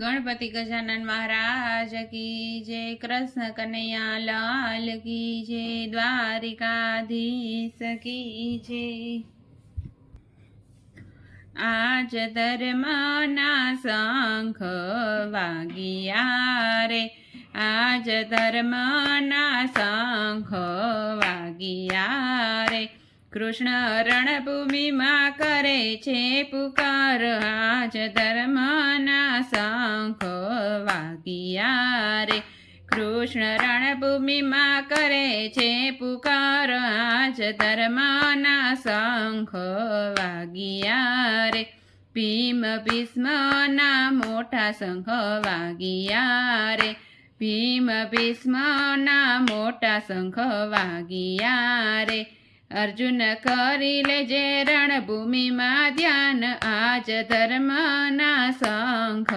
ગણપતિ ગજાનન મહારાજ કી જય, કૃષ્ણ કનૈયા લાલ કી જય, દ્વારિકાધીશ કી જય. આજ ધર્મના શંખ વાગ્યા રે, આજ ધર્મના શંખ વાગ્યા રે. કૃષ્ણ રણભૂમિમાં કરે છે પુકાર. આજ ધર્મના શંખ વાગિયા રે કૃષ્ણ રણભૂમિમાં કરે છે પુકાર. આજ ધર્મના શંખ વાગિયા રે ભીમ ભીષ્મના મોટા શંખ વાગિયા રે ભીમ ભીષ્મના મોટા શંખ વાગિયા રે અર્જુન કરી લેજે રણભૂમિમાં ધ્યાન. આજ ધર્મના શંખ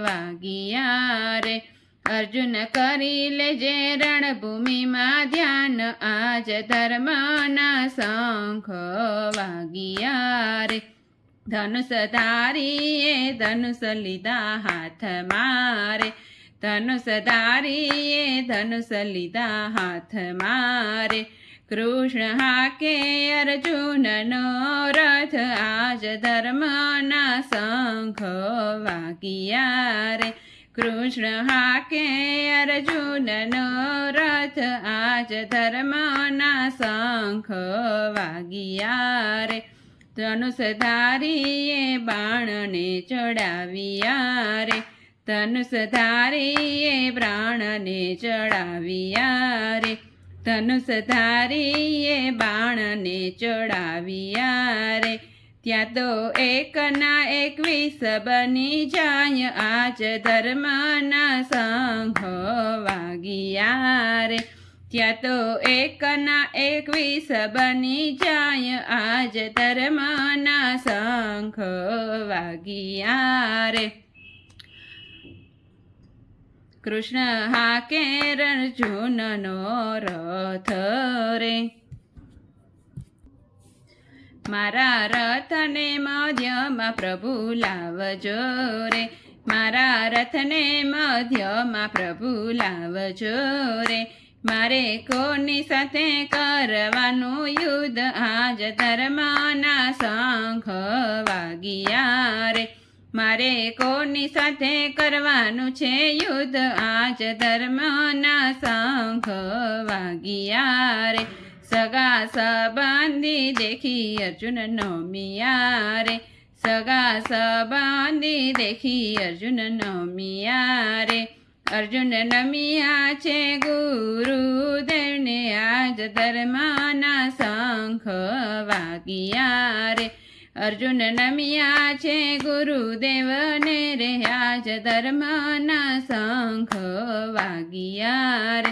વાગ્યા રે. અર્જુન કરી લેજે રણભૂમિમાં ધ્યાન. આજ ધર્મના શંખ વાગ્યા રે. ધનુષ ધારીએ ધનુષ લીધા હાથ મારે. ધનુષ ધારીએ ધનુષ લીધા હાથ મારે. કૃષ્ણ હાકે અર્જુનનો રથ આજ ધર્મના શંખ વાગ્યા રે. કૃષ્ણ હાકે અર્જુનનો રથ આજ ધર્મના શંખ વાગ્યા રે. ધનુષ ધારીએ બાણને ચડાવ્યા રે. ધનુષ ધારીએ પ્રાણને ચડાવ્યા રે. ધનુષ ધારીએ બાણને ચડાવ્યા રે. ત્યાં તો એકના એકવીસ બની જાય, આજ ધર્મના સંઘ વાગ્યા રે. ત્યાં તો એકના એકવીસ બની જાય, આજ ધર્મના સંઘ વાગ્યા રે. કૃષ્ણ હા હાકે અર્જુનનો રથ રે. મારા રથને મધ્યમાં પ્રભુ લાવજો રે. મારા રથને મધ્યમાં પ્રભુ લાવજો રે. મારે કોની સાથે કરવાનું યુદ્ધ? આજ ધર્મના શંખ વાગ્યા રે. મારે કોની સાથે કરવાનું છે યુદ્ધ? આજ ધર્મના સંઘ વાગ્યા રે. સગા સબાંધી દેખી અર્જુન નોમિયા રે. સગા સબંધી દેખી અર્જુન નોમિયા રે. અર્જુન નમિયા છે ગુરુદેવને આજ ધર્મના શંખ વાગ્યા રે. અર્જુન નમિયા છે ગુરુદેવને રે આજ ધર્મના શંખ વાગ્યા રે.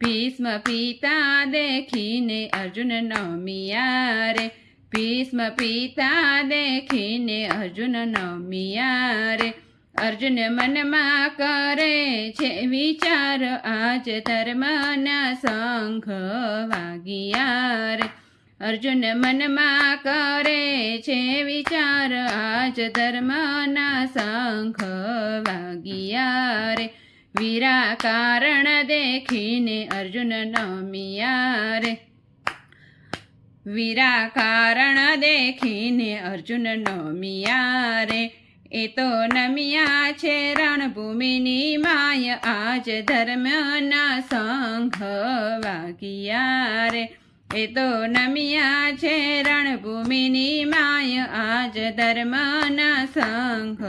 ભીષ્મ પિતા દેખીને અર્જુન નમિયા રે. ભીષ્મ પિતા દેખીને અર્જુન નમિયા રે. અર્જુન મનમાં કરે છે વિચાર, આજ ધર્મના શંખ વાગ્યા રે. અર્જુન મનમાં કરે છે વિચાર, આજ ધર્મના શંખ વાગ્યા રે. વીરા કારણ દેખીને અર્જુન નમિયા રે. વીરા કારણ દેખીને અર્જુન નમિયા રે. એ તો નમિયા છે રણભૂમિની માય, આજ ધર્મના શંખ વાગ્યા રે. એ તો નમિયા છે રણભૂમિની માય. આજ ધર્મના સંઘ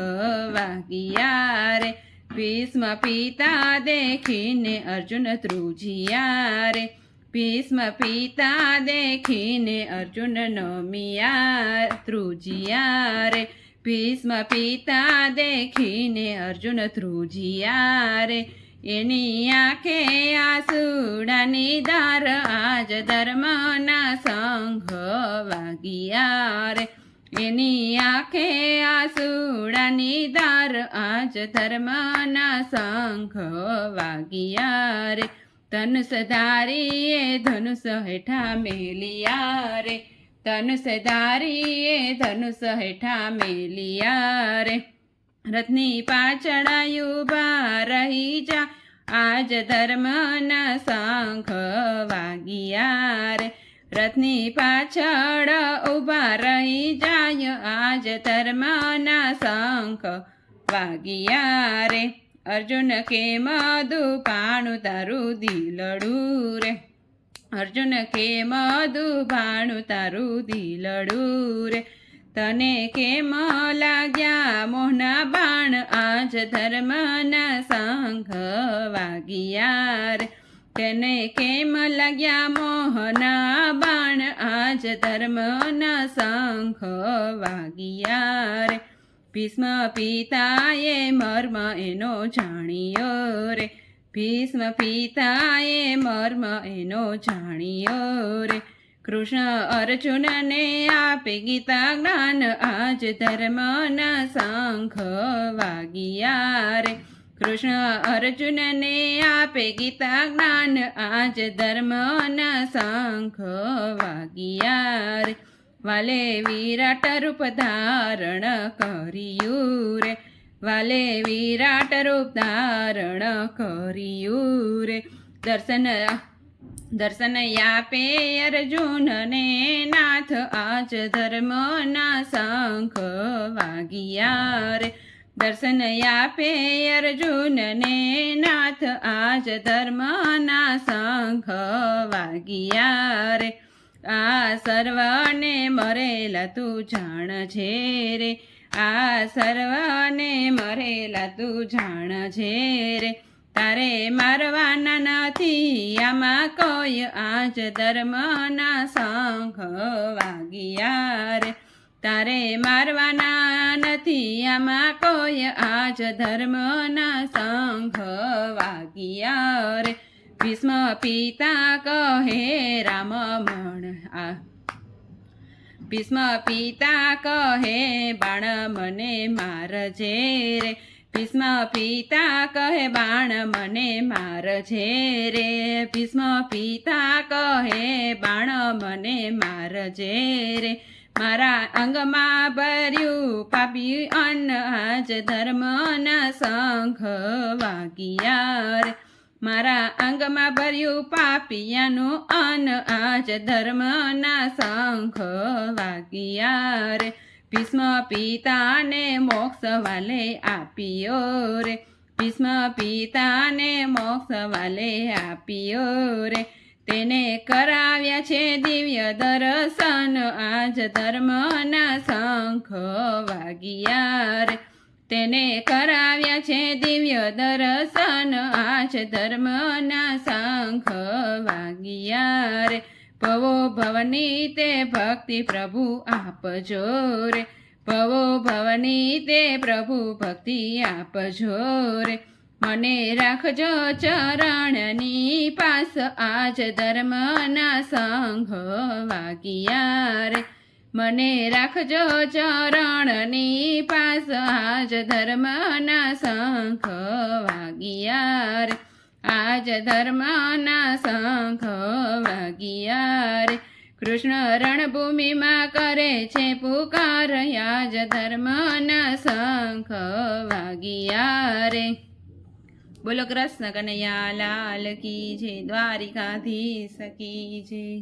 વાગિયા રે. ભીષ્મ પિતા દેખીને અર્જુન ધ્રુજિયા રે. ભીષ્મ પિતા દેખીને અર્જુન નમિયા ધ્રુજિયા રે. ભીષ્મ પિતા દેખીને અર્જુન ધ્રુજિયા રે. એની આંખે આસુડાની ધાર આજ ધર્મના સંઘ વાગ્યા રે. એની આંખે આસુડાની ધાર આજ ધર્મના સંઘ વાગ્યા રે. ધનુષ ધારીએ ધનુષ હેઠા મેલિયા રે. ધનુષ ધારીએ ધનુષ હેઠા મેલિયા રે. રથની પાછળ યુભા રહી જા. આજ ધર્મના શંખ વાગ્યા રે. રથની પાછળ ઊભા રહી જાય આજ ધર્મના શંખ વાગ્યા રે. અર્જુન કે મધુ પાણું તારું દિલડું રે. અર્જુન કે મધુ ભાણું તારું દિલડું રે. તને કેમ લાગ્યા મોહના બાણ? આજ ધર્મના સંઘ વાગ્યા તને કેમ લાગ્યા મોહના બાણ? આજ ધર્મના સંઘ વાગ્યા ભીષ્મ પિતાએ મર્મ એનો જાણ્યો રે. ભીષ્મ પિતાએ મર્મ એનો જાણ્યો રે. કૃષ્ણ અર્જુનને આપે ગીતા જ્ઞાન, આજ ધર્મના શંખ વાગ્યા રે. કૃષ્ણ અર્જુનને આપે ગીતા જ્ઞાન, આજ ધર્મના શંખ વાગ્યા રે. વાલે વિરાટ રૂપ ધારણ કર્યું રે. વાલે વિરાટ રૂપ ધારણ કર્યું રે. દર્શન દર્શન આપે અર્જુનને નાથ, આજ ધર્મના શંખ વાગ્યા રે. દર્શન આપે અર્જુનને નાથ, આજ ધર્મના શંખ વાગ્યા રે. આ સર્વને મરેલા તું જાણ છે રે. આ સર્વને મરેલા તું જાણ છે રે. તારે મારવાના નથી, આમાં કોઈ આજ ધર્મના સંઘ વાગ્યા રે. તારે મારવાના નથી, આમાં કોઈ આજ ધર્મના સંઘ વાગ્યા રે. ભીષ્મ પિતા કહે, રામ મણ આ. ભીષ્મ પિતા કહે, બાણ મને મારજે રે. ભીષ્મ પિતા કહે, બાણ મને માર છે રે. ભીષ્મ પિતા કહે, બાણ મને મારજે રે. મારા અંગમાં ભર્યું પાપી અન્ન આજ ધર્મના સંઘ વાગ્યા રે. મારા અંગમાં ભર્યું પાપિયાનું અન્ન આજ ધર્મના સંઘ વાગ્યા રે. ભીષ્મ પિતાને મોક્ષ વાલે આપ્યો રે. ભીષ્મ પિતાને મોક્ષ વાલે આપ્યો રે. તેને કરાવ્યા છે દિવ્ય દર્શન. આજ ધર્મના શંખ વાગ્યા રે. તેને કરાવ્યા છે દિવ્ય દર્શન. આજ ધર્મના શંખ વાગ્યા રે. ભવો ભવની તે ભક્તિ પ્રભુ આપજો રે. ભવો ભવની તે પ્રભુ ભક્તિ આપજો રે. મને રાખજો ચરણની પાસ, આજ ધર્મના સંઘ વાગ્યા રે. મને રાખજો ચરણની પાસ, આજ ધર્મના સંઘ વાગ્યા રે. આજ ધર્મના શંખ વાગ્યા કૃષ્ણ રણભૂમિમાં કરે છે પુકાર. આજ ધર્મના શંખ વાગ્યા રે. બોલો કૃષ્ણ કનૈયા લાલ કી જય, દ્વારિકાધીશ કી જય.